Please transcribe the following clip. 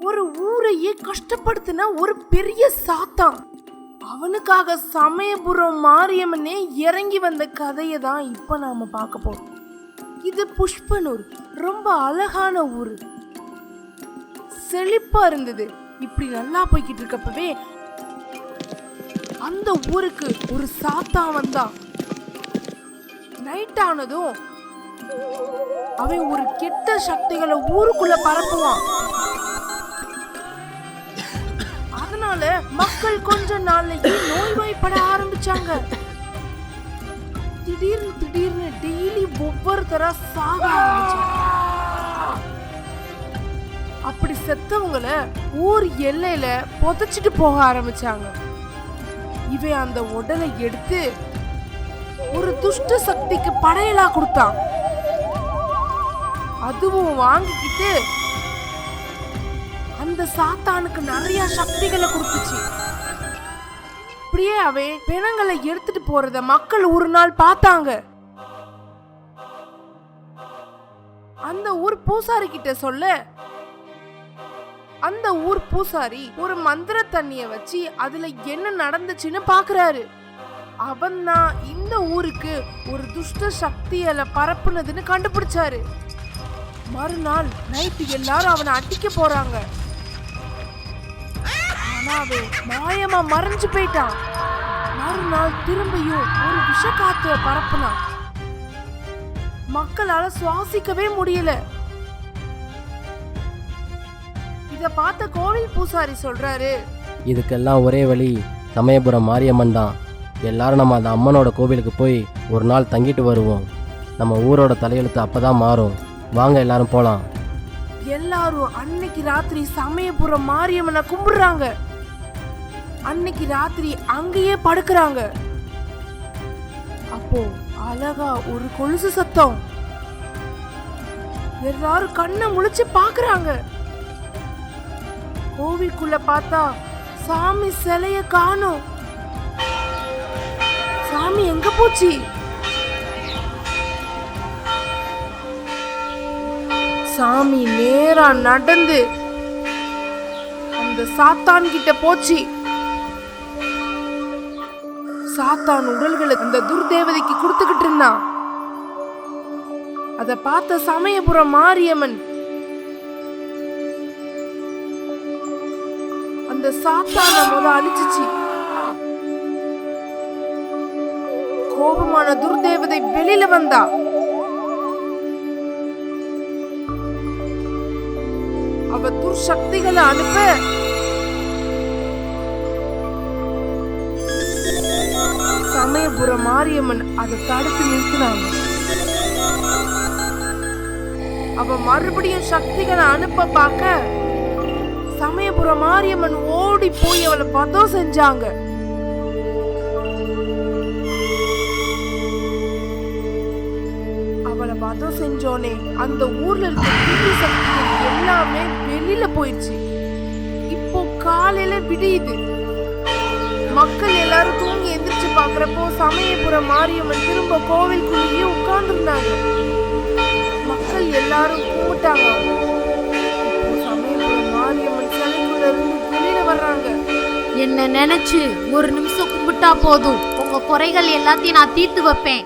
ஒரு ஊரையே கஷ்டப்படுத்தின ஒரு பெரிய சாத்தான். அவனுக்காக சமயபுரம் மாரியம்மனே இறங்கி வந்த கதையை தான் இப்போ நாம பார்க்க போறோம். இது புஷ்பனூர். ரொம்ப அழகான ஊர். செழிப்பா இருந்தது. இப்படி நல்லா போய்கிட்டு இருக்கப்பவே அந்த ஊருக்கு ஒரு சாத்தா வந்தான். நைட் ஆனதும் அவன் ஒரு கெட்ட சக்திகளை ஊருக்குள்ள பரப்புவான். கொஞ்ச நாள்லயே நோய்வாய்ப்பட ஆரம்பிச்சாங்க. திடீர்னு திடீர்னு டெய்லி ஒவ்வொருத்தரா சாக ஆரம்பிச்சாங்க. அப்படி செத்தவங்கள ஊர் எல்லையில புதைச்சிட்டு போக ஆரம்பிச்சாங்க. இவன் அந்த உடலை எடுத்து ஒரு துஷ்ட சக்திக்கு படையலா கொடுத்தான். அதுவும் வாங்கிக்கிட்டு அந்த சாத்தானுக்கு நிறைய சக்திகளை கொடுத்துச்சு. அப்படியே அவன் பிணங்களை எடுத்துட்டு போறத மக்கள் ஒரு நாள் பார்த்தாங்க. அந்த ஊர் பூசாரி கிட்ட சொல்ல அந்த ஊர் பூசாரி ஒரு மந்திர தண்ணிய வச்சு அதுல என்ன நடந்துச்சுன்னு பாக்குறாரு. அவன் தான் இந்த ஊருக்கு ஒரு துஷ்ட சக்தியில பரப்புனதுன்னு கண்டுபிடிச்சாரு. மறுநாள் நைட்டு எல்லாரும் அவனை அடிக்க போறாங்க. ஆனா அவன் மாயமா மறைஞ்சு போயிட்டான் மறுநாள் திரும்பியும் ஒரு விஷ காத்துவ பரப்புனான் மக்களால சுவாசிக்கவே முடியல. இத பார்த்த கோவில் பூசாரி சொல்றாரு. இதுக்கெல்லாம் ஒரே வழி சமயபுரம் மாரியம்மன் தான். எல்லாரும் நம்ம அந்த அம்மனோட கோவிலுக்கு போய் ஒரு நாள் தங்கிட்டு வருவோம். நம்ம ஊரோட தலையெழுத்து அப்பதான் மாறும். வாங்க எல்லாரும் போகலாம் எல்லாரும் அன்னைக்கு ராத்திரி சமயபுரம் மாரியம்மனை கும்பிடுறாங்க. அன்னைக்கு ராத்திரி அங்கேயே படுக்கிறாங்க. அப்போ அழகா ஒரு கொலுசு சத்தம். எல்லாரும் கண்ணை முழிச்சு பாக்குறாங்க கோவிலுக்குள்ள பார்த்தா சாமி சிலைய காணும். சாமி எங்க போச்சு? சாமி நேரா நடந்து அந்த சாத்தான் கிட்ட போச்சு. சாத்தான் உடல்களை அந்த துர்தேவதைக்கு கொடுத்துக்கிட்டு இருந்தான். அதை பார்த்த சமயபுரம் மாரியம்மன் அந்த சாத்தான முத அழிச்சிச்சு. கோபமான துர்தேவதை வெளியில வந்தா. அவ துர்சக்திகளை அனுப்ப சமயபுரம் மாரியம்மன் அதை தடுத்து நிறுத்தினாங்க. அவ மறுபடியும் சக்திகளை அனுப்ப பார்க்க சமயபுர மாரியம்மன் ஓடி போய் அவளை பதம் செஞ்சாங்க. அவளை பதம் செஞ்சோனே அந்த ஊர்ல இருக்க தீய சக்திகள் எல்லாமே வெளியில போயிடுச்சு இப்போ காலையில விடியுது. மக்கள் எல்லாரும் தூங்க பார்க்குறப்போ சமயபுரம் மாரியம்மன் திரும்ப கோவிலுக்குள்ளேயே உட்கார்ந்துருந்தாங்க. மக்கள் எல்லாரும் கும்பிட்டாங்க. சமயபுரம் மாரியம்மன் சிலைக்குள்ள இருந்து வெளியில வர்றாங்க. என்ன நினைச்சு ஒரு நிமிஷம் கும்பிட்டா போதும். உங்க குறைகள் எல்லாத்தையும் நான் தீர்த்து வைப்பேன்.